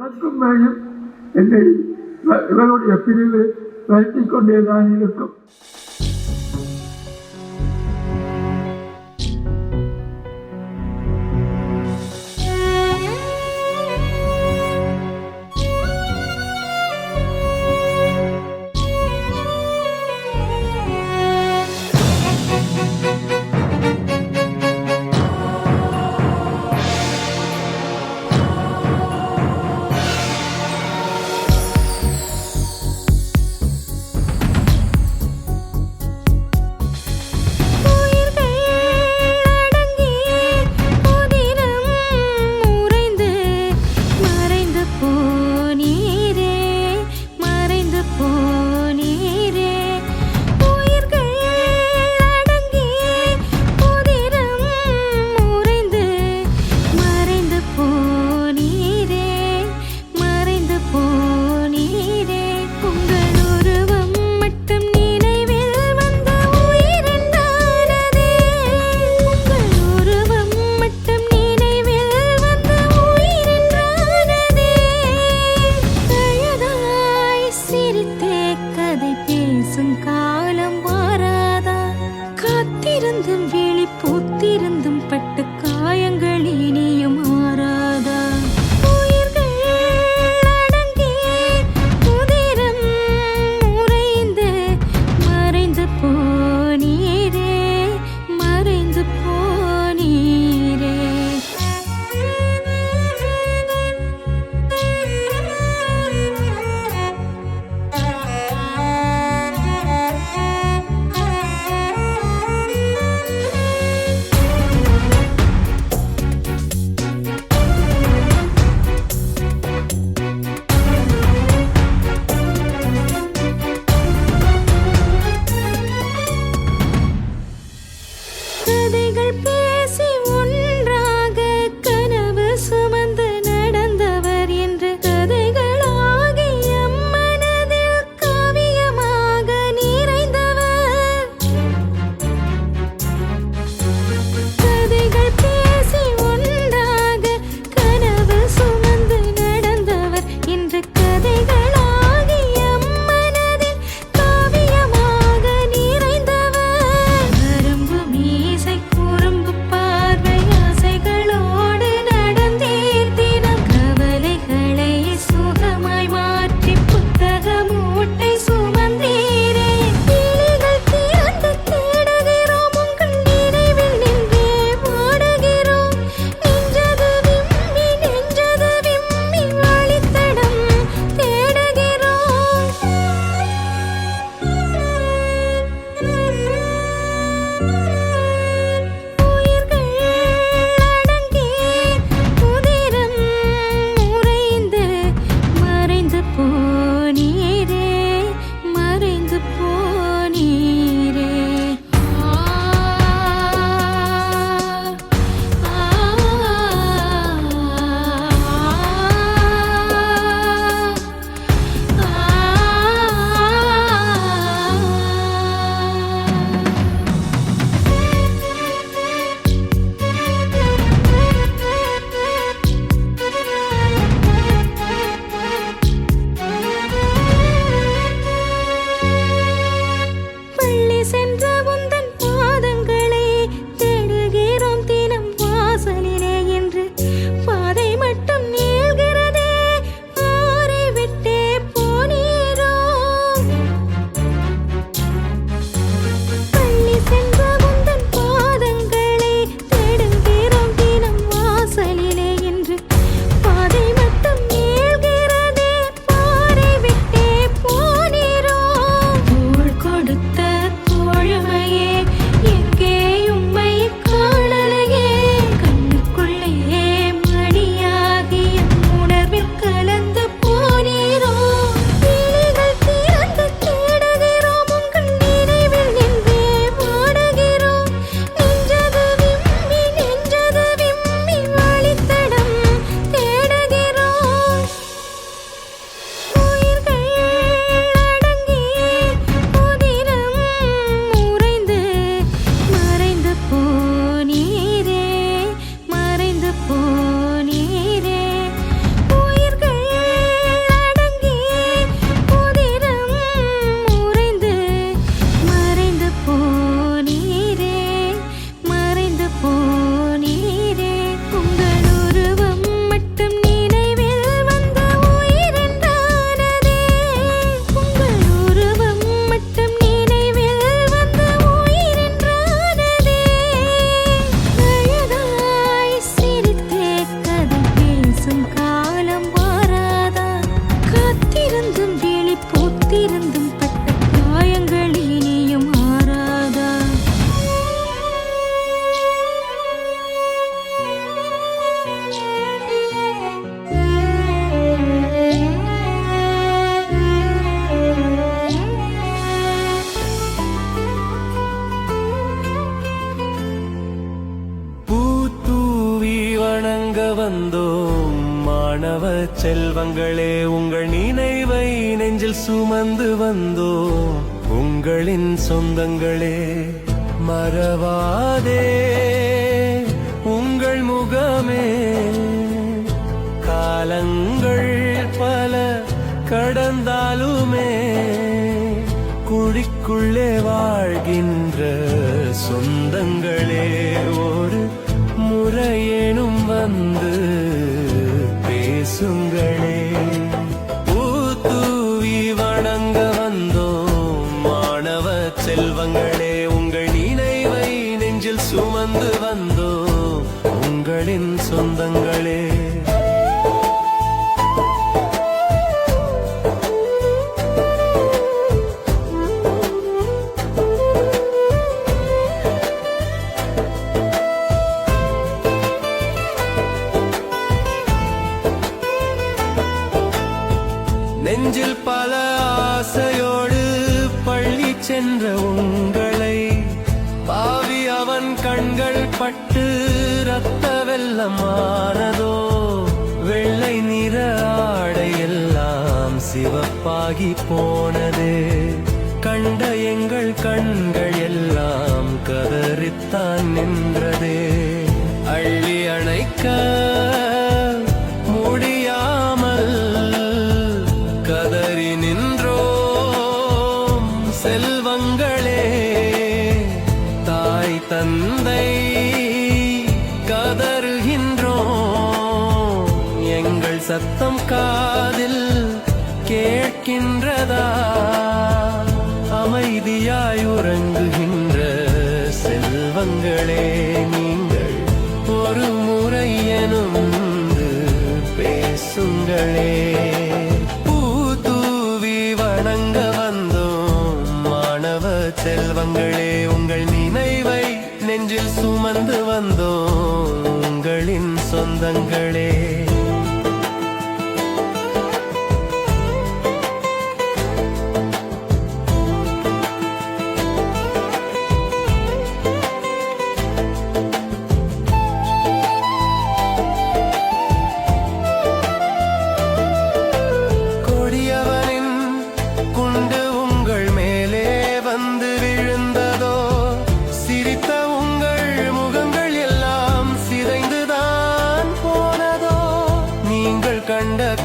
எனக்கும் மேலும் என்னை இவ- இவருடைய பிரிவு வருத்திக் கொண்டேதான் இருக்கும் வந்தோம். மாணவ செல்வங்களே உங்கள் நினைவை நெஞ்சில் சுமந்து வந்தோம். உங்களின் சொந்தங்களே மறவாதே. உங்கள் முகமே காலங்கள் பல கடந்தாலுமே குழிக்குள்ளே வாழ்கின்ற சொந்த சிவப்பாகி போனது. கண்ட எங்கள் கண்கள் எல்லாம் கதறித்தான் நின்றது. அள்ளி அணைக்க முடியாமல் கதறி நின்றோம். செல்வங்களே தாய் தந்தை கதறுகின்றோம். எங்கள் சத்தம் காதில் இருக்கின்றதா அமைதியாய் உறங்குகின்ற செல்வங்களே நீங்கள் ஒரு முறை எனும் பேசுங்களே. பூதூவி வணங்க வந்தோம் மாணவ செல்வங்களே உங்கள் நினைவை நெஞ்சில் சுமந்து வந்தோம் உங்களின் சொந்தங்கள்.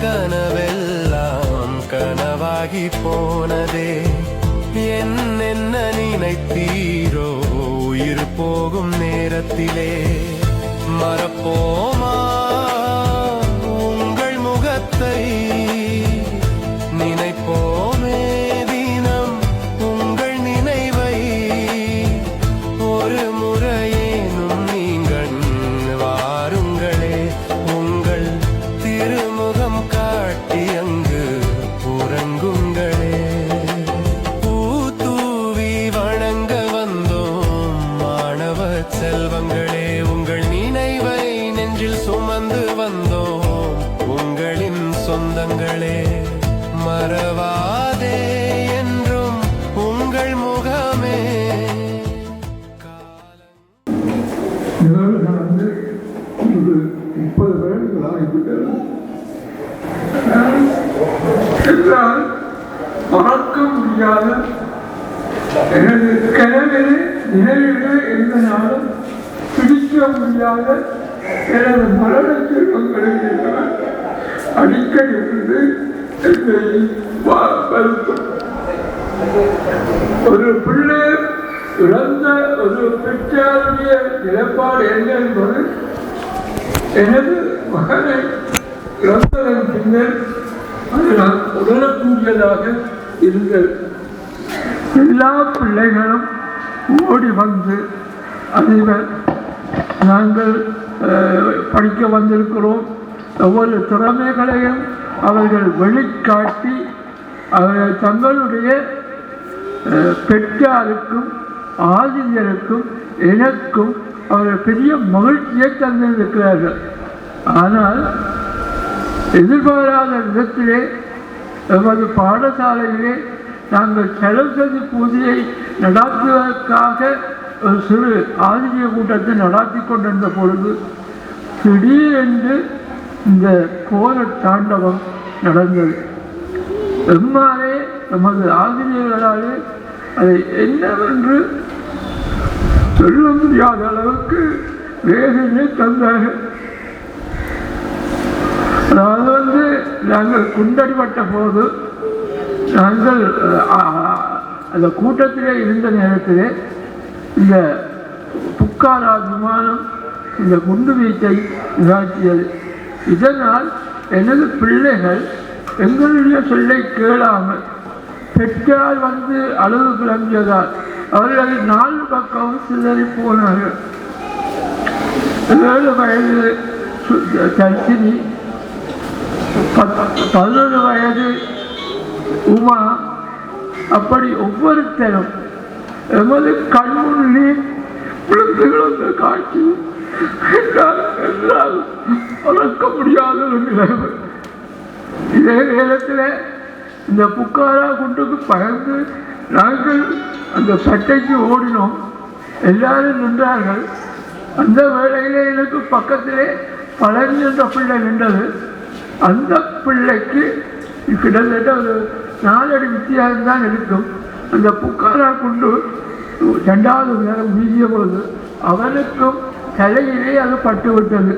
கனவெல்லாம் கனவாகி போனதே. என்னென்ன நினைத்தீரோ? உயிர் போகும் நேரத்திலே. மறப்போமா? முடியாத எனது மரண செல்வங்களை அடிக்கடி வந்து என்னை வருத்தும். ஒரு பிள்ளை இழந்த ஒரு பெற்றாருடைய நிலைப்பாடு என்ன என்பது எனது மகனை இழந்ததன் பின்னர் அது நான் உணரக்கூடியதாக இருந்தது. எல்லா பிள்ளைகளும் ஓடி வந்து அதிபர் நாங்கள் படிக்க வந்திருக்கிறோம். ஒவ்வொரு திறமைகளையும் அவர்கள் வெளிக்காட்டி அவர்கள் தங்களுடைய பெற்றாருக்கும் ஆசிரியருக்கும் எனக்கும் அவர்கள் பெரிய மகிழ்ச்சியை தந்திருக்கிறார்கள். ஆனால் எதிர்பாராத விதத்திலே எமது பாடசாலையிலே நாங்கள் சரஸ்வதி பூஜையை நடாத்துவதற்காக சிறு ஆதிரிய கூட்டத்தை நடாத்தி கொண்டிருந்த பொழுது திடீரென்று இந்த கோர தாண்டவம் நடந்தது. எம்மாலே நமது ஆசிரியர்களாலே அதை என்னவென்று சொல்ல முடியாத அளவுக்கு வேதனை தந்தார்கள். அதாவது வந்து நாங்கள் குண்டடிப்பட்ட போது நாங்கள் அந்த கூட்டத்திலே இருந்த நேரத்திலே இந்த புக்காரா விமானம் இந்த குண்டு வீச்சை நிகழ்த்தியது இதனால் எனது பிள்ளைகள் எங்களுடைய சொல்லை கேளாமல் பெற்றால் வந்து அளவு கிளம்பியதால் அவர்கள் நாலு பக்கம் சிதறி போனார்கள். ஏழு வயது சு- தர்ஷினி பதினொரு வயது உமா அப்படி ஒவ்வொருத்தரும் எமது கண்முன்னே விழுந்து காட்சி. என்னால் என்னால் மறக்க முடியாத ஒரு நிலைமை. இதே நேரத்தில் இந்த புக்காரா குண்டுக்கு பயந்து நாங்கள் அந்த சட்டைக்கு ஓடினோம். எல்லாரும் நின்றார்கள். அந்த வேளையிலே எனக்கு பக்கத்திலே பழனி என்ற பிள்ளை நின்றது. அந்த பிள்ளைக்கு கிட்டத்தட்ட ஒரு நாலடி வித்தியாசம் தான் இருக்கும். அந்த புக்காரா கொண்டு ரெண்டாவது நேரம் வீசிய பொழுது அவனுக்கும் தலையிலே அது பட்டு விட்டது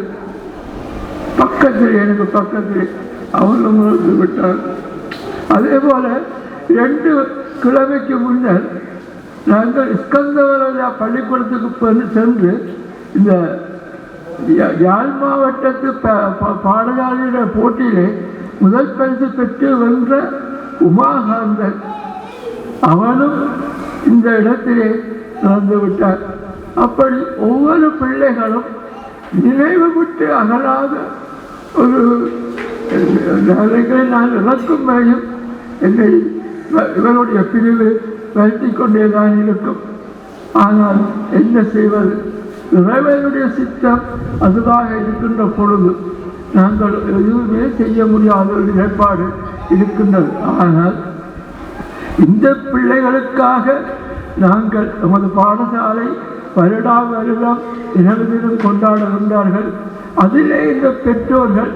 பக்கத்தில் எனக்கு பக்கத்தில். அவனும் விட்டார். அதே போல ரெண்டு கிழமைக்கு முன்னர் நாங்கள் ஸ்கந்தவரதா பள்ளிக்கூடத்துக்கு சென்று இந்த யாழ் மாவட்டத்து ப- ப- போட்டியிலே முதல் பரிசு பெற்று வென்ற உமாகாந்தன் அவனும் இந்த இடத்திலே நடந்து விட்டார் அப்படி ஒவ்வொரு பிள்ளைகளும் நினைவு விட்டு அகலாத ஒரு நாளைக்கு நான் இறக்கும் வரையும் என்னை இவருடைய பிரிவு வருத்தி கொண்டேதான் இருக்கும். ஆனால் என்ன செய்வது? இறைவனுடைய சித்தம் அதுவாக இருக்கின்ற பொழுது நாங்கள் எதுவுமே செய்ய முடியாத ஒரு நிலைப்பாடு இருக்கின்றது. ஆனால் இந்த பிள்ளைகளுக்காக நாங்கள் நமது பாடசாலை வருடா வருடம் தினம் கொண்டாடுகின்றார்கள் அதிலே இந்த பெற்றோர்கள்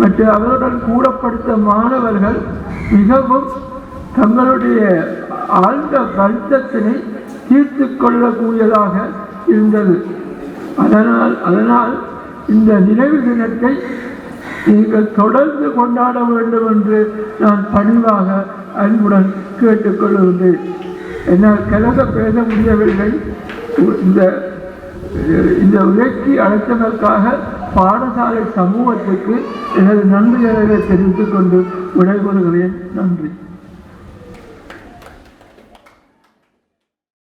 மற்றும் அவருடன் கூடப்படுத்த மாணவர்கள் மிகவும் தங்களுடைய ஆழ்ந்த வருத்தத்தினை தீர்த்து கொள்ளக்கூடியதாக இருந்தது. அதனால் அதனால் இந்த நினைவு தினத்தை நீங்கள் தொடர்ந்து கொண்டாட வேண்டும் என்று நான் பணிவாக அன்புடன் கேட்டுக்கொள்கின்றேன் என்னால் கலக பேச முடியவில்லை. இந்த இந்த உயர்ச்சி அழைத்ததற்காக பாடசாலை சமூகத்துக்கு எனது நன்றிகளை தெரிவித்துக் கொண்டு விடைபெறுகிறேன். நன்றி.